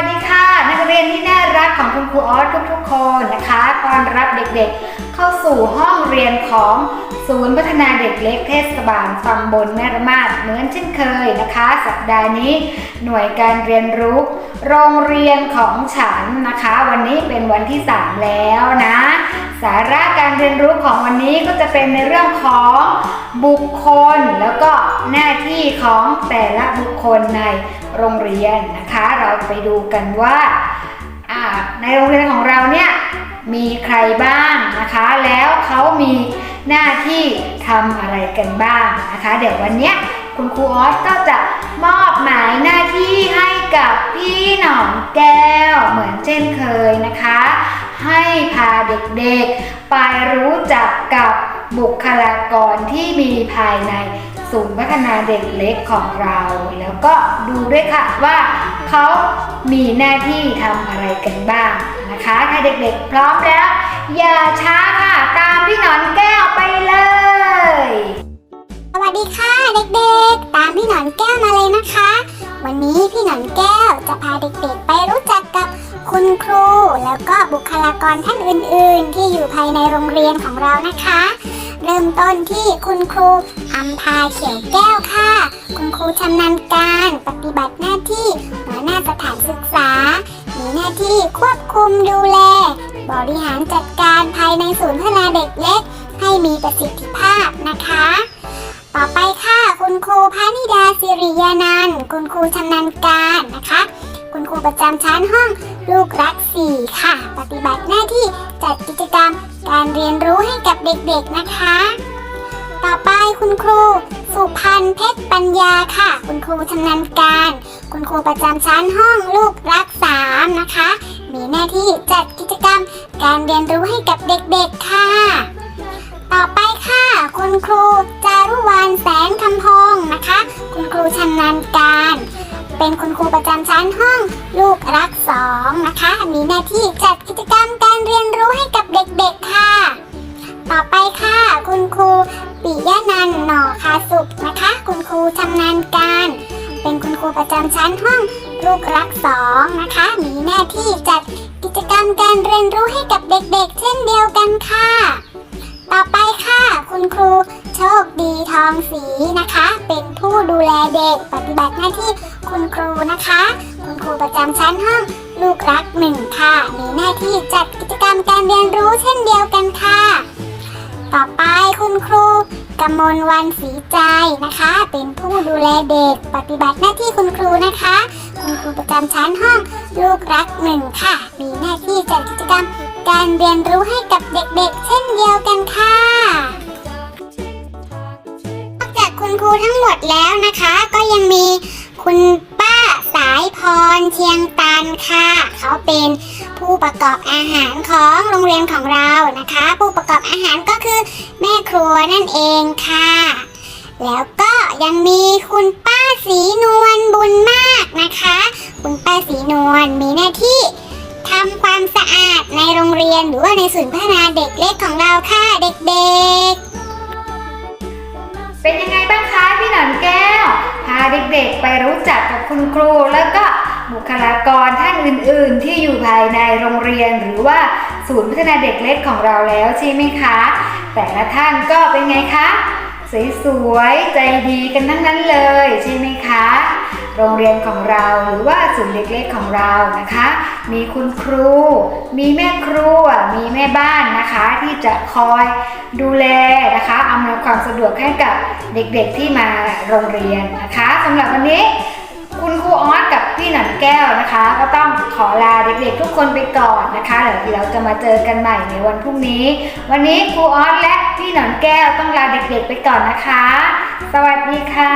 วัสดีค่ะ นักเรียนที่น่า รักของคุณครูออสทุกๆคนนะคะต้อนรับเด็กๆ เข้าสู่ห้องเรียนของศูนย์พัฒนาเด็กเล็กเทศบาลตำบลแม่ระมาดเหมือนเช่นเคยนะคะ สัปดาห์นี้หน่วยการเรียนรู้ โรงเรียนของฉันนะคะ วันนี้เป็นวันที่ 3 แล้วนะ สาระการเรียนรู้ของวันนี้ก็จะเป็นในเรื่องของบุคคล แล้วก็หน้าที่ของแต่ละบุคคลในโรงเรียนนะคะ เราไปดูกันว่าอ่า ในโรงเรียนของเราเนี่ยมีใครบ้างนะคะ แล้วเขามีหน้าที่ทำอะไรกันบ้างนะคะ เดี๋ยววันเนี้ยคุณครูออสก็จะมอบหมายหน้าที่ให้กับพี่หนอนแก้วเหมือนเช่นเคยนะคะ ให้พาเด็กๆไปรู้จักกับ บุคลากรที่มีภายในศูนย์พัฒนาเด็กเล็กของเรา แล้วก็ดูด้วยค่ะว่าเขามีหน้าที่ทำอะไรกันบ้างนะคะ ถ้าเด็กๆพร้อมแล้ว อย่าช้าค่ะ ตามพี่หนอนแก้วไปเลย สวัสดีค่ะเด็กๆ ตามพี่หนอนแก้วมาเลยนะคะ วันนี้พี่หนอนแก้วจะพาเด็กๆ ไปรู้จักกับคุณครูแล้วก็บุคลากรท่านอื่นๆ ที่อยู่ภายในโรงเรียนของเรานะคะ เริ่มต้นที่คุณครูอัมพาเขียวแก้วค่ะ คุณครูชำนาญการปฏิบัติหน้าที่หัวหน้าสถานศึกษา มีหน้าที่ควบคุมดูแล บริหารจัดการภายในศูนย์พัฒนาเด็กเล็ก ให้มีประสิทธิภาพนะคะ ต่อไปค่ะคุณครูพานิดาสิริยานันท์คุณครูชำนาญการนะคะ คุณครูประจำชั้นห้องลูกรักสี่ค่ะ ปฏิบัติหน้าที่จัดกิจกรรม การเรียนรู้ให้กับเด็กๆนะคะ ต่อไปคุณครู สุพันธ์เพชรปัญญาค่ะ คุณครูชำนาญการ คุณครูประจำชั้นห้องลูกรักสามนะคะ มีหน้าที่จัดกิจกรรมการเรียนรู้ให้กับเด็กๆค่ะ ต่อไปค่ะ คุณครูจารุวรรณแสงคำพองนะคะ คุณครูชำนาญการ เป็นคุณครูประจำชั้นห้องลูกรักสองนะคะ มีหน้าที่ สุขนะคะ คุณครูชำนาญการ เป็นคุณครูประจำชั้นห้องลูกรักสองนะคะ มีหน้าที่จัดกิจกรรมการเรียนรู้ให้กับเด็กๆ เช่นเดียวกันค่ะ ต่อไปค่ะ คุณครูโชคดีทองศรีนะคะ เป็นผู้ดูแลเด็กปฏิบัติหน้าที่คุณครูนะคะ คุณครูประจำชั้นห้องลูกรักหนึ่งค่ะ มีหน้าที่จัดกิจกรรมการเรียนรู้เช่นเดียวกันค่ะ ต่อไปคุณครู กมลวันศรีใจนะคะ เป็นผู้ดูแลเด็กปฏิบัติหน้าที่คุณครูนะคะ คุณครูประจำชั้นห้องลูกรักหนึ่งค่ะ มีหน้าที่จัดกิจกรรมการเรียนรู้ให้กับเด็กๆ เช่นเดียวกันค่ะนอกจากคุณครูทั้งหมดแล้วนะคะ ก็ยังมีคุณป้าสายพรเชียงตันค่ะ เขาเป็นผู้ประกอบอาหารของโรงเรียนของเรานะคะ ผู้ประกอบอาหารก็ แม่ครัวนั่นเองค่ะ แล้วก็ยังมีคุณป้าสีนวลบุญมากนะคะ คุณป้าสีนวลมีหน้าที่ทำความสะอาดในโรงเรียนหรือว่าในศูนย์พัฒนาเด็กเล็กของเราค่ะเด็กๆ เป็นยังไงบ้างคะพี่หนอนแก้ว พาเด็กๆไปรู้จักกับคุณครูแล้วก็บุคลากรท่านอื่นๆ ที่อยู่ภายในโรงเรียนหรือว่าศูนย์พัฒนาเด็กเล็กของเราแล้วใช่ไหมคะ แต่ละท่านก็เป็นไงคะสวยๆใจดีกันทั้งนั้นเลยใช่ไหมคะ โรงเรียนของเราหรือว่าศูนย์เด็กเล็กของเรานะคะ มีคุณครู มีแม่ครัว มีแม่บ้านนะคะ ที่จะคอยดูแลนะคะอำนวยความสะดวกให้กับเด็กๆที่มาโรงเรียนนะคะสำหรับวันนี้ คุณครูออสกับพี่หนันแก้วนะคะ ก็ต้องขอลาเด็กๆทุกคนไปก่อนนะคะเดี๋ยวเราจะมาเจอกันใหม่ในวันพรุ่งนี้ วันนี้ครูออสและพี่หนันแก้วต้องลาเด็กๆไปก่อนนะคะ สวัสดีค่ะ